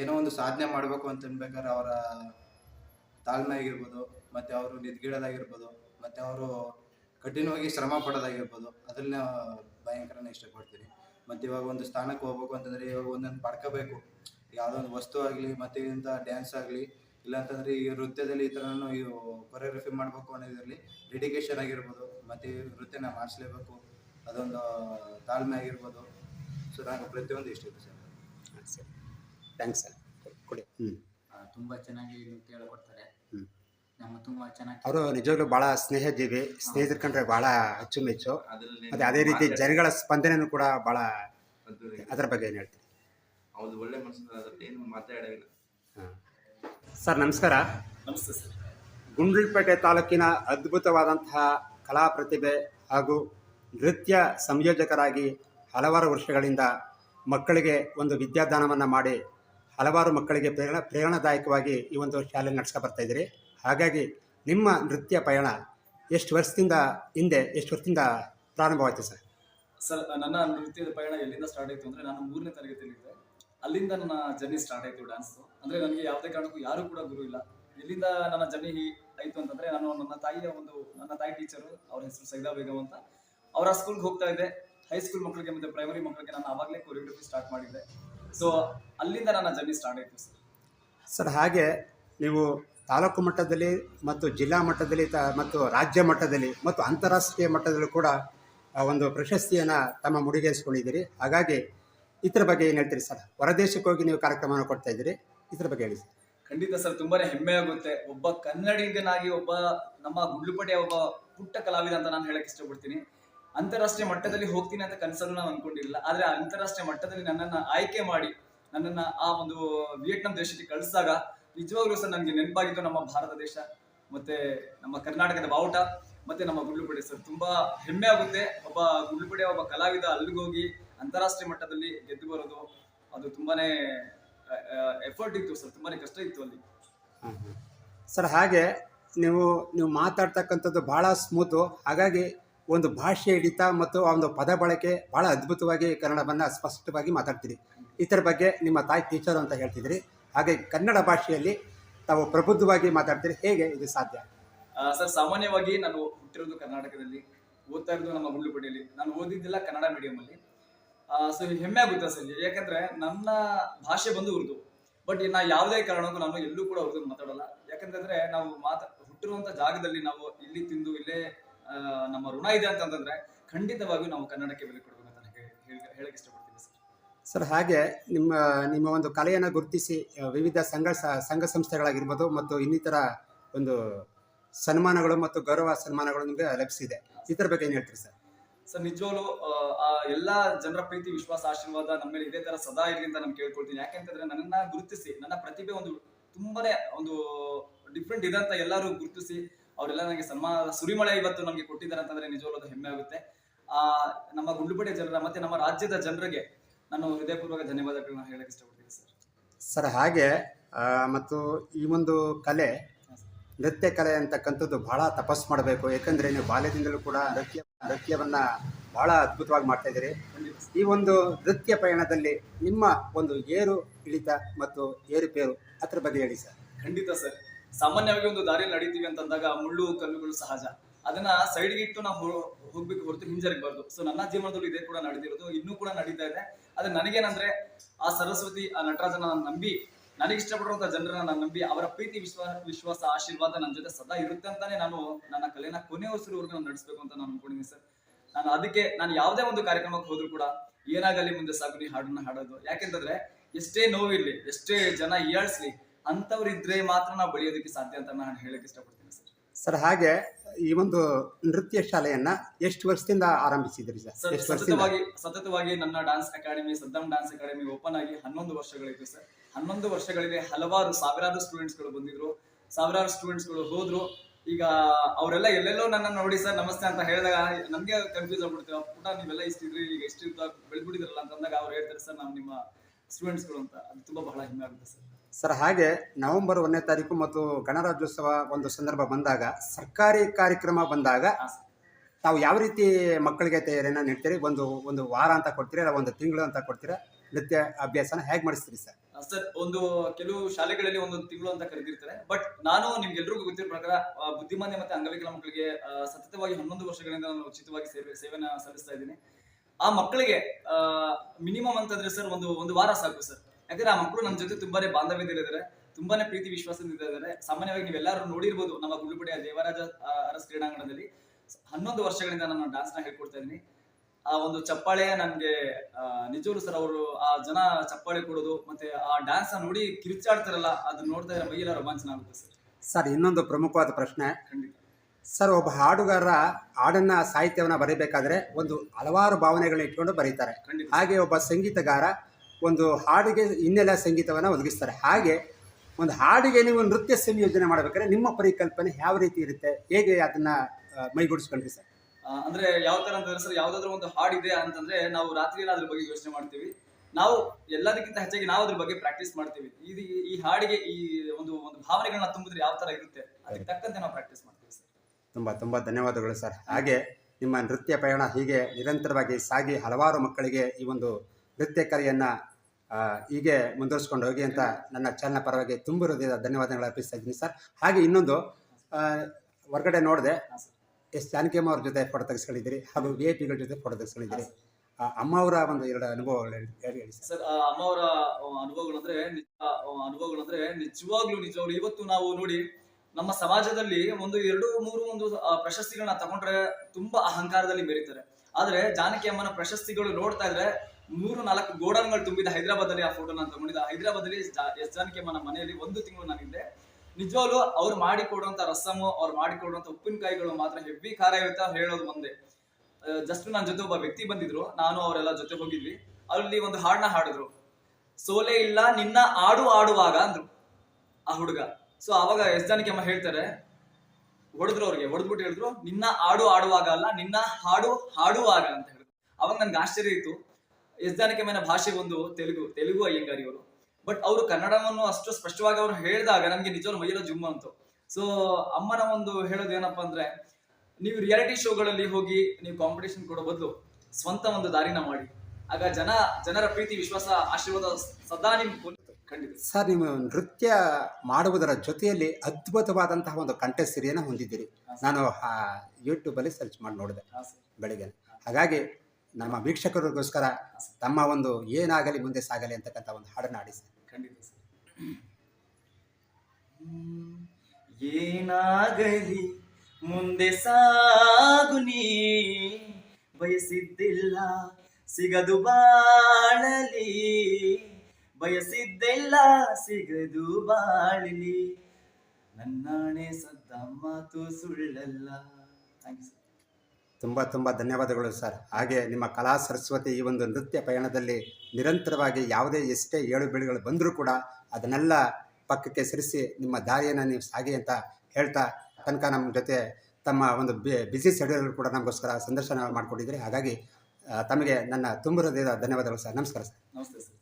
ಏನೋ ಒಂದು ಸಾಧನೆ ಮಾಡಬೇಕು ಅಂತ ಅನ್ಬೇಕಾದ್ರೆ ಅವರ ತಾಳ್ಮೆ ಆಗಿರ್ಬೋದು ಮತ್ತೆ ಅವರು ನಿದ್ಗಿಡೋದಾಗಿರ್ಬೋದು ಮತ್ತೆ ಅವರು ಕಠಿಣವಾಗಿ ಶ್ರಮ ಪಡೋದಾಗಿರ್ಬೋದು, ಅದನ್ನ ಭಯಂಕರನೇ ಇಷ್ಟಪಡ್ತೀನಿ. ಮತ್ತು ಇವಾಗ ಒಂದು ಸ್ಥಾನಕ್ಕೆ ಹೋಗ್ಬೇಕು ಅಂತಂದರೆ ಇವಾಗ ಒಂದೊಂದು ಪಡ್ಕೋಬೇಕು. ಯಾವುದೋ ಒಂದು ವಸ್ತು ಆಗಲಿ, ಮತ್ತು ಇಂಥ ಡ್ಯಾನ್ಸ್ ಆಗಲಿ ಇಲ್ಲಾಂತಂದರೆ ಈ ನೃತ್ಯದಲ್ಲಿ ಈ ಥರನೂ ನಾನು ಕೊರಿಯೋಗ್ರಫಿ ಮಾಡಬೇಕು ಅನ್ನೋದ್ರಲ್ಲಿ ಡೆಡಿಕೇಶನ್ ಆಗಿರ್ಬೋದು ಮತ್ತೆ ನೃತ್ಯನ ಮಾಡಿಸ್ಲೇಬೇಕು ಅದೊಂದು ತಾಳ್ಮೆ ಆಗಿರ್ಬೋದು. ಸೊ ನನಗೆ ಪ್ರತಿಯೊಂದು ಇಷ್ಟ ಇದೆ ಸರ್. ಸರಿ. Thanks sir. ಕೊಡಿ. ಹ್ಞೂ ತುಂಬಾ ಚೆನ್ನಾಗಿ ನೃತ್ಯ ಹೇಳ್ಕೊಡ್ತಾರೆ. ಹ್ಮ್. ನಮ್ಮ ತುಂಬಾ ಚೆನ್ನಾಗಿ ಅವರು ನಿಜವಾಗ್ಲೂ ಭಾಳ ಸ್ನೇಹಜೀವಿ ಸ್ನೇಹಿತರ ಕಂಡ್ರೆ ಭಾಳ ಅಚ್ಚುಮೆಚ್ಚು. ಮತ್ತೆ ಅದೇ ರೀತಿ ಜನಗಳ ಸ್ಪಂದನೆನೂ ಕೂಡ ಭಾಳ ಅದರ ಬಗ್ಗೆ ಏನು ಹೇಳ್ತೀರಿ? ಹೌದು ಒಳ್ಳೆ ಮನಸ್ಸು ಅದರಲ್ಲಿ ಏನು ಮಾತಾಡೋಲ್ಲ ಹಾಂ. ಸರ್ ನಮಸ್ಕಾರ. ನಮಸ್ತೆ ಸರ್. ಗುಂಡ್ಲುಪೇಟೆ ತಾಲೂಕಿನ ಅದ್ಭುತವಾದಂತಹ ಕಲಾ ಪ್ರತಿಭೆ ಹಾಗೂ ನೃತ್ಯ ಸಂಯೋಜಕರಾಗಿ ಹಲವಾರು ವರ್ಷಗಳಿಂದ ಮಕ್ಕಳಿಗೆ ಒಂದು ವಿದ್ಯಾದಾನವನ್ನು ಮಾಡಿ ಹಲವಾರು ಮಕ್ಕಳಿಗೆ ಪ್ರೇರಣ ಪ್ರೇರಣಾದಾಯಕವಾಗಿ ಈ ಒಂದು ಶಾಲೆ ನಡೆಸ್ಕೊ ಬರ್ತಾ ಇದ್ದೀರಿ. ಹಾಗಾಗಿ ನಿಮ್ಮ ನೃತ್ಯ ಪಯಣ ಎಷ್ಟು ವರ್ಷದಿಂದ ಹಿಂದೆ ಎಷ್ಟು ವರ್ಷದಿಂದ ಪ್ರಾರಂಭವಾಯಿತು ಸರ್? ಸರ್ ನನ್ನ ನೃತ್ಯದ ಪಯಣ ಎಲ್ಲಿಂದ ಸ್ಟಾರ್ಟ್ ಆಯಿತು ಅಂದರೆ ನಾನು ಮೂರನೇ ತರಗತಿಯಲ್ಲಿದ್ದೆ. ಅಲ್ಲಿಂದ ನನ್ನ ಜರ್ನಿ ಸ್ಟಾರ್ಟ್ ಆಯ್ತು ಡ್ಯಾನ್ಸ್ ಅಂದ್ರೆ ನನಗೆ ಯಾವುದೇ ಕಾರಣಕ್ಕೂ ಯಾರು ಕೂಡ ಗುರು ಇಲ್ಲ. ಎಲ್ಲಿಂದ ನನ್ನ ಜರ್ನಿ ಆಯ್ತು ಅಂತಂದ್ರೆ ನಾನು ನನ್ನ ತಾಯಿಯ ಒಂದು ನನ್ನ ತಾಯಿ ಟೀಚರು ಅವ್ರ ಹೆಸರು ಸೈದಾ ಬೇಗಂ ಅಂತ. ಅವರ ಸ್ಕೂಲ್ಗೆ ಹೋಗ್ತಾ ಇದ್ದೆ. ಹೈಸ್ಕೂಲ್ ಮಕ್ಕಳಿಗೆ ಮತ್ತೆ ಪ್ರೈಮರಿ ಮಕ್ಕಳಿಗೆ ನಾನು ಆವಾಗಲೇ ಕೊರಿಯೋಗ್ರಫಿ ಸ್ಟಾರ್ಟ್ ಮಾಡಿದ್ದೆ. ಸೊ ಅಲ್ಲಿಂದ ನನ್ನ ಜರ್ನಿ ಸ್ಟಾರ್ಟ್ ಆಯ್ತು ಸರ್. ಸರ್, ಹಾಗೆ ನೀವು ತಾಲೂಕು ಮಟ್ಟದಲ್ಲಿ ಮತ್ತು ಜಿಲ್ಲಾ ಮಟ್ಟದಲ್ಲಿ ಮತ್ತು ರಾಜ್ಯ ಮಟ್ಟದಲ್ಲಿ ಮತ್ತು ಅಂತಾರಾಷ್ಟ್ರೀಯ ಮಟ್ಟದಲ್ಲೂ ಕೂಡ ಒಂದು ಪ್ರಶಸ್ತಿಯನ್ನು ತಮ್ಮ ಮುಡಿಗೇರಿಸ್ಕೊಂಡಿದ್ದೀರಿ. ಹಾಗಾಗಿ ಇದ್ರ ಬಗ್ಗೆ ಏನು ಹೇಳ್ತೀರಿ ಸರ್? ಹೊರದೇಶಕ್ಕೆ ಹೋಗಿ ನೀವು ಕಾರ್ಯಕ್ರಮವನ್ನು ಕೊಡ್ತಾ ಇದ್ದೀರಿ. ಇದ್ರ ಬಗ್ಗೆ ಹೇಳಿ ಖಂಡಿತ ಸರ್, ತುಂಬಾನೇ ಹೆಮ್ಮೆ ಆಗುತ್ತೆ. ಒಬ್ಬ ಕನ್ನಡಿಗನಾಗಿ ಒಬ್ಬ ನಮ್ಮ ಗುಡ್ಲುಪಡೆಯ ಒಬ್ಬ ಪುಟ್ಟ ಕಲಾವಿದ ಅಂತ ನಾನು ಹೇಳಕ್ ಇಷ್ಟಪಡ್ತೀನಿ. ಅಂತಾರಾಷ್ಟ್ರೀಯ ಮಟ್ಟದಲ್ಲಿ ಹೋಗ್ತೀನಿ ಅಂತ ಕನಸನ್ನು ನಾನು ಅನ್ಕೊಂಡಿರಲಿಲ್ಲ. ಆದ್ರೆ ಅಂತಾರಾಷ್ಟ್ರೀಯ ಮಟ್ಟದಲ್ಲಿ ನನ್ನನ್ನ ಆಯ್ಕೆ ಮಾಡಿ, ನನ್ನನ್ನ ಆ ಒಂದು ವಿಯೆಟ್ನಾಂ ದೇಶಕ್ಕೆ ಕಳಿಸಿದಾಗ ನಿಜವಾಗ್ಲೂ ಸರ್ ನನಗೆ ನೆನಪಾಗಿದ್ದು ನಮ್ಮ ಭಾರತ ದೇಶ, ಮತ್ತೆ ನಮ್ಮ ಕರ್ನಾಟಕದ ಬಾವುಟ, ಮತ್ತೆ ನಮ್ಮ ಗುಡ್ಲುಪಡೆ ಸರ್. ತುಂಬಾ ಹೆಮ್ಮೆ ಆಗುತ್ತೆ. ಒಬ್ಬ ಗುಂಡ್ಲುಪೇಟೆಯ ಒಬ್ಬ ಕಲಾವಿದ ಅಲ್ಲಿಗೋಗಿ ಅಂತಾರಾಷ್ಟ್ರೀಯ ಮಟ್ಟದಲ್ಲಿ ಗೆದ್ದು ಬರೋದು ಅದು ತುಂಬಾನೇ ಎಫರ್ಟ್ ಇತ್ತು ಸರ್ ತುಂಬಾನೇ ಕಷ್ಟ ಇತ್ತು ಅಲ್ಲಿ. ಸರ್ ಹಾಗೆ ನೀವು ನೀವು ಮಾತಾಡ್ತಕ್ಕಂಥದ್ದು ಭಾಳ ಸ್ಮೂತು ಹಾಗಾಗಿ ಒಂದು ಭಾಷೆ ಹಿಡಿತ ಮತ್ತು ಆ ಒಂದು ಪದ ಬಳಕೆ ಭಾಳ ಅದ್ಭುತವಾಗಿ ಕನ್ನಡವನ್ನು ಸ್ಪಷ್ಟವಾಗಿ ಮಾತಾಡ್ತೀರಿ. ಇದರ ಬಗ್ಗೆ ನಿಮ್ಮ ತಾಯಿ ಟೀಚರ್ ಅಂತ ಹೇಳ್ತಿದ್ರಿ. ಹಾಗೆ ಕನ್ನಡ ಭಾಷೆಯಲ್ಲಿ ತಾವು ಪ್ರಬುದ್ಧವಾಗಿ ಮಾತಾಡ್ತೀರಿ ಹೇಗೆ ಇದು ಸಾಧ್ಯ? ಸರ್ ಸಾಮಾನ್ಯವಾಗಿ ನಾನು ಹುಟ್ಟಿರೋದು ಕರ್ನಾಟಕದಲ್ಲಿ ಓದ್ತಾ ಇರೋದು ನಮ್ಮ ಗುಂಡ್ಲುಪೇಟೆಯಲ್ಲಿ ನಾನು ಓದಿದ್ದೆಲ್ಲ ಕನ್ನಡ ಮೀಡಿಯಂ ಅಲ್ಲಿ. ಸೊ ಹೆಮ್ಮೆ ಆಗುತ್ತೆ ಸರ್ ಯಾಕಂದ್ರೆ ನನ್ನ ಭಾಷೆ ಬಂದು ಉರ್ದು. ಬಟ್ ನಾ ಯಾವುದೇ ಕಾರಣಕ್ಕೂ ನಾನು ಎಲ್ಲೂ ಕೂಡ ಉರ್ದು ಮಾತಾಡಲ್ಲ. ಯಾಕಂತಂದ್ರೆ ನಾವು ಮಾತಾ, ಹುಟ್ಟಿರುವಂತ ಜಾಗದಲ್ಲಿ ನಾವು ಇಲ್ಲಿ ತಿಂದು ಇಲ್ಲೇ ನಮ್ಮ ಋಣ ಇದೆ ಅಂತಂದ್ರೆ ಖಂಡಿತವಾಗಿಯೂ ನಾವು ಕನ್ನಡಕ್ಕೆ ಬೆಲೆ ಕೊಡಬೇಕು ಅಂತ ಹೇಳಕ್ಕೆ ಹೇಳ- ಹೇಳಕ್ ಇಷ್ಟಪಡ್ತೀನಿ ಸರ್. ಸರ್, ಹಾಗೆ ನಿಮ್ಮ ನಿಮ್ಮ ಒಂದು ಕಲೆಯನ್ನು ಗುರುತಿಸಿ ವಿವಿಧ ಸಂಘ ಸಂಘ ಸಂಸ್ಥೆಗಳಾಗಿರ್ಬೋದು ಮತ್ತು ಇನ್ನಿತರ ಒಂದು ಸನ್ಮಾನಗಳು ಮತ್ತು ಗೌರವ ಸನ್ಮಾನಗಳು ನಿಮಗೆ ಲಭಿಸಿದೆ. ಇದರ ಬಗ್ಗೆ ಏನು ಹೇಳ್ತೀರಿ ಸರ್? ಸರ್ ನಿಜವಾಗ್ಲು ಎಲ್ಲಾ ಜನರ ಪ್ರೀತಿ ವಿಶ್ವಾಸ ಆಶೀರ್ವಾದ ನಮ್ಮ ಮೇಲೆ ಇದೇ ತರ ಸದಾ ಇರಲಿ ಅಂತ ನಾನು ಕೇಳ್ಕೊಳ್ತೀನಿ. ಯಾಕೆಂತಂದ್ರೆ ನನ್ನ ಗುರುತಿಸಿ ನನ್ನ ಪ್ರತಿಭೆ ಒಂದು ತುಂಬಾನೇ ಒಂದು ಡಿಫ್ರೆಂಟ್ ಇದೆ ಅಂತ ಎಲ್ಲರೂ ಗುರುತಿಸಿ ಅವರೆಲ್ಲ ನನಗೆ ಸನ್ಮಾನ ಸುರಿಮಳೆ ಇವತ್ತು ನಮಗೆ ಕೊಟ್ಟಿದ್ದಾರೆ ಅಂತಂದ್ರೆ ನಿಜವಾಗ್ಲೂ ಅದು ಹೆಮ್ಮೆ ಆಗುತ್ತೆ. ಆ ನಮ್ಮ ಗುಂಡ್ಲುಪೇಟೆ ಜನರ ಮತ್ತೆ ನಮ್ಮ ರಾಜ್ಯದ ಜನರಿಗೆ ನಾನು ಹೃದಯಪೂರ್ವಕ ಧನ್ಯವಾದಗಳನ್ನ ಹೇಳಕ್ ಇಷ್ಟಪಡ್ತೀನಿ ಸರ್. ಸರ್ ಹಾಗೆ ಮತ್ತು ಈ ಒಂದು ಕಲೆ ನೃತ್ಯ ಕಲೆ ಅಂತಕ್ಕಂಥದ್ದು ಬಹಳ ತಪಸ್ ಮಾಡಬೇಕು. ಯಾಕಂದ್ರೆ ನೀವು ಬಾಲ್ಯದಿಂದಲೂ ಕೂಡ ನೃತ್ಯ ನೃತ್ಯವನ್ನು ಬಹಳ ಅದ್ಭುತವಾಗಿ ಮಾಡ್ತಾ ಇದ್ದೀರಿ. ಈ ಒಂದು ನೃತ್ಯ ಪಯಣದಲ್ಲಿ ನಿಮ್ಮ ಒಂದು ಏರು ಇಳಿತ ಮತ್ತು ಏರುಪೇರು ಅದ್ರ ಬಗ್ಗೆ ಹೇಳಿ ಸರ್. ಖಂಡಿತ ಸರ್. ಸಾಮಾನ್ಯವಾಗಿ ಒಂದು ದಾರಿಯಲ್ಲಿ ನಡೀತೀವಿ ಅಂತಂದಾಗ ಮುಳ್ಳು, ಕಲ್ಲುಗಳು ಸಹಜ. ಅದನ್ನ ಸೈಡ್ಗೆ ಇಟ್ಟು ನಾವು ಹೋಗ್ಬೇಕು ಹೊರತು ಹಿಂಜರಿಬಾರ್ದು ಸೊ ನನ್ನ ಜೀವನದಲ್ಲಿ ಇದೇ ಕೂಡ ನಡೆದಿರೋದು ಇನ್ನೂ ಕೂಡ ನಡೀತಾ ಇದೆ. ಆದ್ರೆ ನನಗೇನಂದ್ರೆ ಆ ಸರಸ್ವತಿ, ಆ ನಟರಾಜನ ನಂಬಿ ನನಗೆ ಇಷ್ಟಪಡುವಂತ ಜನರನ್ನ ನಾನು ನಂಬಿ ಅವರ ಪ್ರೀತಿ ವಿಶ್ವಾಸ ವಿಶ್ವಾಸ, ಆಶೀರ್ವಾದ ನನ್ನ ಜೊತೆ ಸದಾ ಇರುತ್ತೆ ಅಂತಾನೆ ನಾನು ನನ್ನ ಕಲೆನ ಕೊನೆ ಉಸಿರುವರೆಗೂ ನಾನು ನಡೆಸಬೇಕು ಅಂತ ನಾನು ಅನ್ಕೊಂಡಿದ್ದೀನಿ ಸರ್. ನಾನು ಅದಕ್ಕೆ ನಾನು ಯಾವುದೇ ಒಂದು ಕಾರ್ಯಕ್ರಮಕ್ಕೆ ಹೋದ್ರು ಕೂಡ ಏನಾಗಲಿ ಮುಂದೆ ಸಾಗುನಿ ಹಾಡನ್ನ ಹಾಡೋದು. ಯಾಕೆಂತಂದ್ರೆ ಎಷ್ಟೇ ನೋವಿರ್ಲಿ, ಎಷ್ಟೇ ಜನ ಏಳ್ಸ್ಲಿ ಅಂತವ್ರಿದ್ರೆ ಮಾತ್ರ ನಾವು ಬೆಳೆಯೋದಕ್ಕೆ ಸಾಧ್ಯ ಅಂತ ನಾನು ಹೇಳಕ್ ಇಷ್ಟಪಡ್ತೀನಿ. ಸರ್ ಹಾಗೆ ಈ ಒಂದು ನೃತ್ಯ ಶಾಲೆಯನ್ನ ಎಷ್ಟು ವರ್ಷದಿಂದ ಆರಂಭಿಸಿದ್ರಿ ಸರ್? ಎಷ್ಟು ವರ್ಷದಿಂದ? ಸತತವಾಗಿ ಸತತವಾಗಿ ನನ್ನ dance academy Saddam dance academy open ಆಗಿ ಹನ್ನೊಂದು ವರ್ಷಗಳಿತ್ತು ಸರ್. ಹನ್ನೊಂದು ವರ್ಷಗಳಿಗೆ ಹಲವಾರು ಸಾವಿರಾರು ಸ್ಟೂಡೆಂಟ್ಸ್ಗಳು ಬಂದಿದ್ರು. ಸಾವಿರಾರು ಸ್ಟೂಡೆಂಟ್ಸ್ಗಳು ಹೋದ್ರು. ಈಗ ಅವರೆಲ್ಲ ಎಲ್ಲೆಲ್ಲೋ ನನ್ನ ನೋಡಿ ಸರ್ ನಮಸ್ತೆ ಅಂತ ಹೇಳಿದಾಗ ನಮ್ಗೆ ಕನ್ಫ್ಯೂಸ್ ಆಗ್ಬಿಡ್ತೀವಿ ಪುಟ ನೀವೆಲ್ಲ ಇಷ್ಟಿದ್ರಿ ಈಗ ಎಷ್ಟು ಬೆಳೆದ್ಬಿಟ್ಟಿದ್ರಲ್ಲ ಅಂತಂದಾಗ ಅವ್ರು ಹೇಳ್ತಾರೆ ಸರ್ ನಾವು ನಿಮ್ಮ ಸ್ಟೂಡೆಂಟ್ಸ್ಗಳು ಅಂತ. ಅದು ತುಂಬಾ ಬಹಳ ಹೆಮ್ಮೆ ಆಗುತ್ತೆ ಸರ್. ಸರ್ ಹಾಗೆ ನವೆಂಬರ್ ಒಂದನೇ ತಾರೀಕು ಮತ್ತು ಗಣರಾಜ್ಯೋತ್ಸವ ಒಂದು ಸಂದರ್ಭ ಬಂದಾಗ ಸರ್ಕಾರಿ ಕಾರ್ಯಕ್ರಮ ಬಂದಾಗ ತಾವು ಯಾವ ರೀತಿ ಮಕ್ಕಳಿಗೆ ತಯಾರಿಯನ್ನು ನೀಡ್ತೀರಿ? ಒಂದು ಒಂದು ವಾರ ಅಂತ ಕೊಡ್ತೀರಾ? ಇಲ್ಲ ಒಂದು ತಿಂಗಳು ಅಂತ ಕೊಡ್ತೀರಾ? ನೃತ್ಯ ಅಭ್ಯಾಸನ ಹೇಗೆ ಮಾಡಿಸ್ತೀರಿ ಸರ್? ಸರ್ ಒಂದು ಕೆಲವು ಶಾಲೆಗಳಲ್ಲಿ ಒಂದೊಂದು ತಿಂಗಳು ಅಂತ ಕರೆದಿರ್ತಾರೆ. ಬಟ್ ನಾನು ನಿಮ್ಗೆಲ್ರಿಗೂ ಗೊತ್ತಿರೋ ಪ್ರಕಾರ ಬುದ್ಧಿಮಾನ್ಯ ಮತ್ತು ಮತ್ತೆ ಅಂಗವಿಕಲ ಮಕ್ಕಳಿಗೆ ಸತತವಾಗಿ ಹನ್ನೊಂದು ವರ್ಷಗಳಿಂದ ನಾನು ಉಚಿತವಾಗಿ ಸೇವೆ ಸೇವೆನ ಸಲ್ಲಿಸ್ತಾ ಇದ್ದೀನಿ. ಆ ಮಕ್ಕಳಿಗೆ ಮಿನಿಮಮ್ ಅಂತಂದ್ರೆ ಸರ್ ಒಂದು ಒಂದು ವಾರ ಸಾಕು ಸರ್. ಯಾಕಂದ್ರೆ ಆ ಮಕ್ಕಳು ನಮ್ಮ ಜೊತೆ ತುಂಬಾನೇ ಬಾಂಧವ್ಯದಲ್ಲಿದ್ದಾರೆ ತುಂಬಾನೇ ಪ್ರೀತಿ ವಿಶ್ವಾಸದಿಂದ ಇದ್ದಾರೆ ಸಾಮಾನ್ಯವಾಗಿ ನೀವೆಲ್ಲರೂ ನೋಡಿರ್ಬೋದು ನಮ್ಮ ಗುಳ್ಳುಪಡಿಯ ದೇವರಾಜ ಅರಸ್ ಕ್ರೀಡಾಂಗಣದಲ್ಲಿ ಹನ್ನೊಂದು ವರ್ಷಗಳಿಂದ ನಾನು ಡಾನ್ಸ್ನ ಹೇಳ್ಕೊಡ್ತಾ ಇದ್ದೀನಿ. ಆ ಒಂದು ಚಪ್ಪಾಳೆ ನನ್ಗೆ ನಿಜವರು ಸರ್ ಅವರು ಆ ಜನ ಚಪ್ಪಾಳೆ ಕೊಡೋದು ಮತ್ತೆ ಆ ಡ್ಯಾನ್ಸ್ ನೋಡಿ ಕಿರ್ಚಾಡ್ತಾರಲ್ಲ ಅದನ್ನ ನೋಡ್ತಾ ಇದ್ರೆ ಮೈಯೆಲ್ಲ ರೋಮಾಂಚನ ಆಗುತ್ತೆ ಸರ್ ಸರ್ ಇನ್ನೊಂದು ಪ್ರಮುಖವಾದ ಪ್ರಶ್ನೆ. ಖಂಡಿತ. ಸರ್ ಒಬ್ಬ ಹಾಡುಗಾರ ಹಾಡನ್ನ ಸಾಹಿತ್ಯವನ್ನ ಬರೀಬೇಕಾದ್ರೆ ಒಂದು ಹಲವಾರು ಭಾವನೆಗಳನ್ನ ಇಟ್ಕೊಂಡು ಬರೀತಾರೆ. ಖಂಡಿತ. ಹಾಗೆ ಒಬ್ಬ ಸಂಗೀತಗಾರ ಒಂದು ಹಾಡಿಗೆ ಹಿನ್ನೆಲೆ ಸಂಗೀತವನ್ನು ಒದಗಿಸ್ತಾರೆ. ಹಾಗೆ ಒಂದು ಹಾಡಿಗೆ ನೀವು ನೃತ್ಯ ಸಂಯೋಜನೆ ಮಾಡಬೇಕಾದ್ರೆ ನಿಮ್ಮ ಪರಿಕಲ್ಪನೆ ಯಾವ ರೀತಿ ಇರುತ್ತೆ? ಹೇಗೆ ಅದನ್ನ ಮೈಗೂಡಿಸ್ಕೊಂಡ್ರಿ ಸರ್? ಅಂದ್ರೆ ಯಾವ ತರ ಅಂತಂದ್ರೆ ಸರ್ ಯಾವ್ದಾದ್ರು ಒಂದು ಹಾಡಿದೆ ಅಂತಂದ್ರೆ ನಾವು ರಾತ್ರಿ ಅದ್ರ ಬಗ್ಗೆ ಯೋಚನೆ ಮಾಡ್ತೀವಿ. ನಾವು ಎಲ್ಲದಕ್ಕಿಂತ ಹೆಚ್ಚಾಗಿ ನಾವು ಅದ್ರ ಬಗ್ಗೆ ಪ್ರಾಕ್ಟೀಸ್ ಮಾಡ್ತೀವಿ. ಇದು ಈ ಹಾಡಿಗೆ ಈ ಒಂದು ಒಂದು ಭಾವನೆಗಳನ್ನ ತುಂಬಿದ್ರೆ ಯಾವ ತರ ಇರುತ್ತೆ? ಅದಕ್ಕೆ ತಕ್ಕಂತೆ ನಾವು ಪ್ರಾಕ್ಟೀಸ್ ಮಾಡ್ತೀವಿ ಸರ್. ತುಂಬ ತುಂಬ ಧನ್ಯವಾದಗಳು ಸರ್. ಹಾಗೆ ನಿಮ್ಮ ನೃತ್ಯ ಪಯಣ ಹೀಗೆ ನಿರಂತರವಾಗಿ ಸಾಗಿ ಹಲವಾರು ಮಕ್ಕಳಿಗೆ ಈ ಒಂದು ನೃತ್ಯ ಕಲೆಯನ್ನು ಹೀಗೆ ಮುಂದುವರಿಸ್ಕೊಂಡು ಹೋಗಿ ಅಂತ ನನ್ನ ಚಾನಲ್ ಪರವಾಗಿ ತುಂಬ ಹೃದಯದ ಧನ್ಯವಾದಗಳು ಅರ್ಪಿಸ್ತಾ ಇದ್ದೀನಿ ಸರ್. ಹಾಗೆ ಇನ್ನೊಂದು ಹೊರಗಡೆ ನೋಡಿದೆ. ಎಸ್ ಜಾನಕಿಯಮ್ಮ ಅವ್ರ ಜೊತೆ ಫೋಟೋ ತೆಗೆಸ್ಕೊಂಡಿದ್ದೀರಿ ಹಾಗೂ ವಿ ಐ ಪಿಗಳ ಜೊತೆ ಫೋಟೋ ತೆಗೆಸ್ಕೊಂಡಿದ್ದೀರಿ. ಅಮ್ಮ ಅವರ ಒಂದು ಎರಡು ಅನುಭವಗಳು ಹೇಳಿ ಸರ್. ಅಮ್ಮ ಅವರ ಅಮ್ಮವರ ಆ, ಅನುಭವಗಳು ಅಂದ್ರೆ ನಿಜ ಅನುಭವಗಳು ಅಂದ್ರೆ ನಿಜವಾಗ್ಲೂ ನಿಜವಾಗ್ಲು ಇವತ್ತು ನಾವು ನೋಡಿ ನಮ್ಮ ಸಮಾಜದಲ್ಲಿ ಒಂದು ಎರಡು ಮೂರು ಒಂದು ಪ್ರಶಸ್ತಿಗಳನ್ನ ತಗೊಂಡ್ರೆ ತುಂಬಾ ಅಹಂಕಾರದಲ್ಲಿ ಮೆರೀತಾರೆ. ಆದ್ರೆ ಜಾನಕಿ ಅಮ್ಮನ ಪ್ರಶಸ್ತಿಗಳು ನೋಡ್ತಾ ಇದ್ರೆ ಮೂರು ನಾಲ್ಕು ಗೋಡನ್ಗಳು ತುಂಬಿದ ಹೈದರಾಬಾದ್ ಅಲ್ಲಿ ಆ ಫೋಟೋ ನಾನು ತಗೊಂಡಿದ್ದೆ. ಹೈದರಾಬಾದ್ ಅಲ್ಲಿ ಎಸ್ ಜಾನಕಿ ಅಮ್ಮನ ಮನೆಯಲ್ಲಿ ಒಂದು ತಿಂಗಳು ನಾನಿದ್ದೆ ನಿಜವಾಗ್ಲು ಅವ್ರು ಮಾಡಿಕೊಡುವಂತ ರಸಮು, ಅವ್ರು ಮಾಡಿಕೊಡುವಂತ ಉಪ್ಪಿನಕಾಯಿಗಳು ಮಾತ್ರ ಹೆವಿ ಖಾರ ಇರುತ್ತೆ ಹೇಳೋದು ಒಂದೇ. ಜಸ್ಟ್ ನನ್ನ ಜೊತೆ ಒಬ್ಬ ವ್ಯಕ್ತಿ ಬಂದಿದ್ರು. ನಾನು ಅವರೆಲ್ಲ ಜೊತೆ ಹೋಗಿದ್ವಿ. ಅಲ್ಲಿ ಒಂದು ಹಾಡನ್ನ ಹಾಡಿದ್ರು. ಸೋಲೆ ಇಲ್ಲ, ನಿನ್ನ ಆಡು ಆಡುವಾಗ ಅಂದ್ರು ಆ ಹುಡುಗ. ಸೊ ಅವಾಗ ಎಸ್ ಜಾನಕಿ ಅಮ್ಮ ಹೇಳ್ತಾರೆ, ಹೊಡೆದ್ರು ಅವ್ರಿಗೆ, ಹೊಡೆದ್ಬಿಟ್ಟು ಹೇಳಿದ್ರು, ನಿನ್ನ ಆಡು ಆಡುವಾಗ ಅಲ್ಲ, ನಿನ್ನ ಹಾಡು ಹಾಡುವಾಗ ಅಂತ ಹೇಳಿದ್ರು. ಅವಾಗ ನನ್ಗೆ ಆಶ್ಚರ್ಯ ಇತ್ತು. ಅಮ್ಮನ ಭಾಷೆ ಒಂದು ತೆಲುಗು ತೆಲುಗು ಅಯ್ಯಂಗಾರಿ ಅವರು ಬಟ್ ಅವರು ಕನ್ನಡವನ್ನು ಅಷ್ಟು ಸ್ಪಷ್ಟವಾಗಿ ಅವರು ಹೇಳಿದಾಗ ನಮ್ಗೆ ನಿಜವಾಗ್ಲೂ ಮೈಯೆಲ್ಲ ಜುಮ್ಮ ಅಂತು. ಸೊ ಅಮ್ಮನ ಒಂದು ಹೇಳೋದು ಏನಪ್ಪಾ ಅಂದ್ರೆ ನೀವು ರಿಯಾಲಿಟಿ ಶೋಗಳಲ್ಲಿ ಹೋಗಿ ನೀವು ಕಾಂಪಿಟೇಷನ್ ಕೊಡೋ ಬದಲು ಸ್ವಂತ ಒಂದು ದಾರಿನ ಮಾಡಿ. ಆಗ ಜನ ಜನರ ಪ್ರೀತಿ ವಿಶ್ವಾಸ ಆಶೀರ್ವಾದ ಸದಾ ನಿಮ್ ಖಂಡಿತ. ಸರ್ ನೀವು ನೃತ್ಯ ಮಾಡುವುದರ ಜೊತೆಯಲ್ಲಿ ಅದ್ಭುತವಾದಂತಹ ಒಂದು ಕಂಠಸಿರಿಯನ್ನು ಹೊಂದಿದ್ದೀರಿ. ನಾನು ಯೂಟ್ಯೂಬಲ್ಲಿ ಸರ್ಚ್ ಮಾಡಿ ನೋಡಿದೆ. ಬೆಳಿಗ್ಗೆ. ಹಾಗಾಗಿ ನಮ್ಮ ವೀಕ್ಷಕರಿಗೋಸ್ಕರ ತಮ್ಮ ಒಂದು ಏನಾಗಲಿ ಮುಂದೆ ಸಾಗಲಿ ಅಂತಕ್ಕಂಥ ಒಂದು ಹಾಡನ್ನು ಆಡಿ ಸರ್ ಖಂಡಿತ ಸರ್. ಏನಾಗಲಿ ಮುಂದೆ ಸಾಗು ನೀ. ಬಯಸಿದ್ದಿಲ್ಲ ಸಿಗದು ಬಾಳಲಿ. ಬಯಸಿದ್ದೆಲ್ಲ ಸಿಗದು ಬಾಳಲಿ. ನನ್ನಾಣೆ ಸದ್ದ ಮಾತು ಸುಳ್ಳಲ್ಲ. ಥ್ಯಾಂಕ್ ಯು ತುಂಬ ತುಂಬ ಧನ್ಯವಾದಗಳು ಸರ್. ಹಾಗೆ ನಿಮ್ಮ ಕಲಾ ಸರಸ್ವತಿ ಈ ಒಂದು ನೃತ್ಯ ಪಯಣದಲ್ಲಿ ನಿರಂತರವಾಗಿ ಯಾವುದೇ ಎಷ್ಟೇ ಏಳು ಬೀಳುಗಳು ಬಂದರೂ ಕೂಡ ಅದನ್ನೆಲ್ಲ ಪಕ್ಕಕ್ಕೆ ಸರಿಸಿ ನಿಮ್ಮ ದಾರಿಯನ್ನು ನೀವು ಸಾಗಿ ಅಂತ ಹೇಳ್ತಾ ತನಕ ನಮ್ಮ ಜೊತೆ ತಮ್ಮ ಒಂದು ಬಿಸಿ ಶೆಡ್ಯೂಲ್ ಕೂಡ ನಮಗೋಸ್ಕರ ಸಂದರ್ಶನ ಮಾಡಿಕೊಟ್ಟಿದ್ದೀರಿ ಹಾಗಾಗಿ ತಮಗೆ ನನ್ನ ತುಂಬ ಹೃದಯದ ಧನ್ಯವಾದಗಳು ಸರ್. ನಮಸ್ಕಾರ ಸರ್. ನಮಸ್ತೆ ಸರ್.